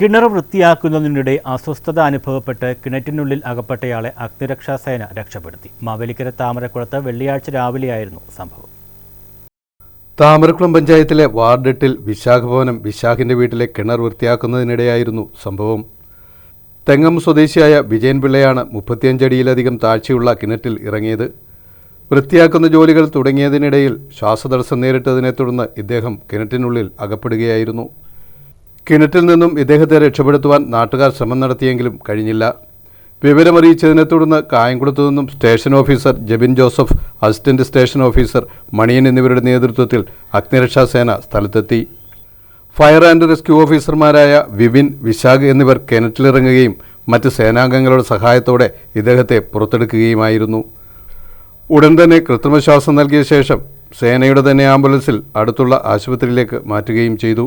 കിണർ വൃത്തിയാക്കുന്നതിനിടെ അസ്വസ്ഥത അനുഭവപ്പെട്ട് കിണറ്റിനുള്ളിൽ അകപ്പെട്ടയാളെ അഗ്നിരക്ഷാസേന രക്ഷപ്പെടുത്തി. മാവേലിക്കര താമരക്കുളത്ത് വെള്ളിയാഴ്ച രാവിലെയായിരുന്നു സംഭവം. താമരക്കുളം പഞ്ചായത്തിലെ വാർഡ് എട്ടിൽ വിശാഖ ഭവനം വിശാഖിന്റെ വീട്ടിലെ കിണർ വൃത്തിയാക്കുന്നതിനിടെയായിരുന്നു സംഭവം. തെങ്ങം സ്വദേശിയായ വിജയൻ പിള്ളയാണ് മുപ്പത്തിയഞ്ചടിയിലധികം താഴ്ചയുള്ള കിണറ്റിൽ ഇറങ്ങിയത്. വൃത്തിയാക്കുന്ന ജോലികൾ തുടങ്ങിയതിനിടയിൽ ശ്വാസതടസ്സം നേരിട്ടതിനെ തുടർന്ന് ഇദ്ദേഹം കിണറ്റിനുള്ളിൽ അകപ്പെടുകയായിരുന്നു. കിണറ്റിൽ നിന്നും ഇദ്ദേഹത്തെ രക്ഷപ്പെടുത്തുവാൻ നാട്ടുകാർ ശ്രമം നടത്തിയെങ്കിലും കഴിഞ്ഞില്ല. വിവരമറിയിച്ചതിനെ തുടർന്ന് കായംകുളത്തു നിന്നും station officer Jebin Joseph assistant station officer Maniyan എന്നിവരുടെ നേതൃത്വത്തിൽ അഗ്നിരക്ഷാസേന സ്ഥലത്തെത്തി. ഫയർ ആൻഡ് റെസ്ക്യൂ ഓഫീസർമാരായ വിപിൻ വിശാഖ് എന്നിവർ കിണറ്റിലിറങ്ങുകയും മറ്റ് സേനാംഗങ്ങളുടെ സഹായത്തോടെ ഇദ്ദേഹത്തെ പുറത്തെടുക്കുകയുമായിരുന്നു. ഉടൻ തന്നെ കൃത്രിമശ്വാസം നൽകിയ ശേഷം സേനയുടെ തന്നെ ആംബുലൻസിൽ അടുത്തുള്ള ആശുപത്രിയിലേക്ക് മാറ്റുകയും ചെയ്തു.